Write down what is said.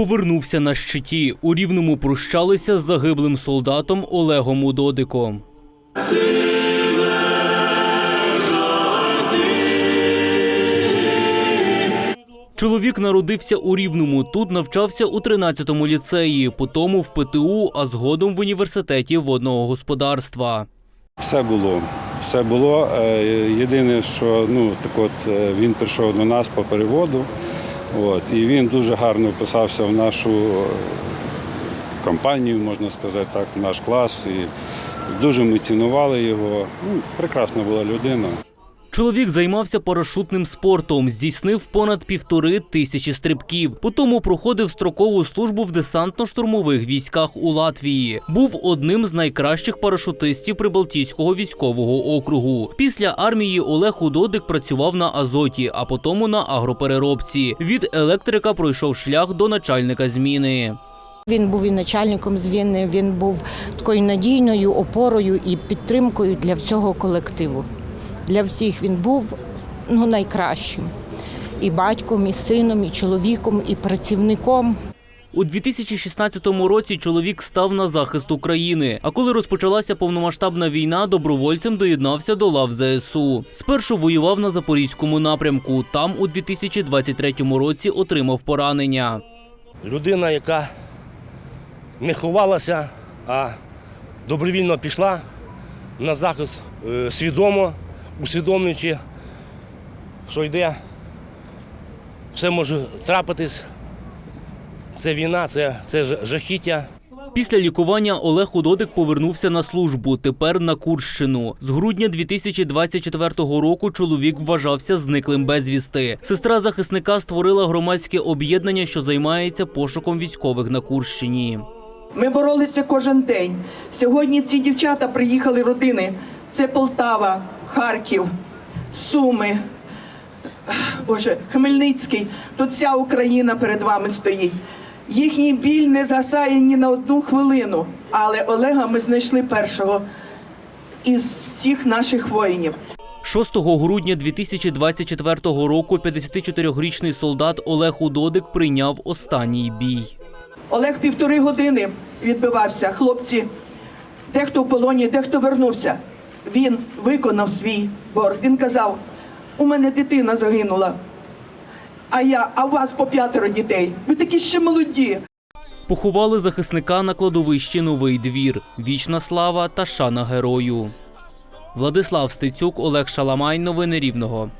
повернувся на щиті. У рівному прощалися з загиблим солдатом Олегом Удодиком. Чоловік народився у Рівному. Тут навчався у 13-му ліцеї, потім в ПТУ, а згодом в університеті водного господарства. Все було. Все було. Е, Єдине, що ну, так от, е, він прийшов до нас по переводу, от, і він дуже гарно вписався в нашу е, компанію, можна сказати так, в наш клас. І дуже ми цінували його. Ну, прекрасна була людина. Чоловік займався парашутним спортом, здійснив понад півтори тисячі стрибків. Потім проходив строкову службу в десантно-штурмових військах у Латвії. Був одним з найкращих парашутистів Прибалтійського військового округу. Після армії Олег Удодик працював на Азоті, а потім на агропереробці. Від електрика пройшов шлях до начальника зміни. Він був і начальником звіни, він був такою надійною опорою і підтримкою для всього колективу. Для всіх він був ну, найкращим. І батьком, і сином, і чоловіком, і працівником. У 2016 році чоловік став на захист України. А коли розпочалася повномасштабна війна, добровольцем доєднався до лав ЗСУ. Спершу воював на запорізькому напрямку. Там у 2023 році отримав поранення. людина, яка не ховалася, а добровільно пішла на захист е, свідомо, усвідомлюючи, що йде, все може трапитись. Це війна, це, це жахіття. Після лікування Олег Удодик повернувся на службу. Тепер на Курщину. З грудня 2024 року чоловік вважався зниклим безвісти. Сестра захисника створила громадське об'єднання, що займається пошуком військових на Курщині. Ми боролися кожен день. Сьогодні ці дівчата приїхали родини. Це Полтава, Харків, Суми, Боже, Хмельницький. Тут вся Україна перед вами стоїть. Їхній біль не згасає ні на одну хвилину. Але Олега ми знайшли першого із всіх наших воїнів. 6 грудня 2024 року 54-річний солдат Олег Удодик прийняв останній бій. Олег півтори години відбивався. Хлопці, дехто в полоні, дехто вернувся. Він виконав свій борг. Він казав: у мене дитина загинула. А я, а у вас по п'ятеро дітей. Ви такі ще молоді. Поховали захисника на кладовищі Новий двір. Вічна слава та шана герою. Владислав Стецюк, Олег Шаламай. Новини Рівного.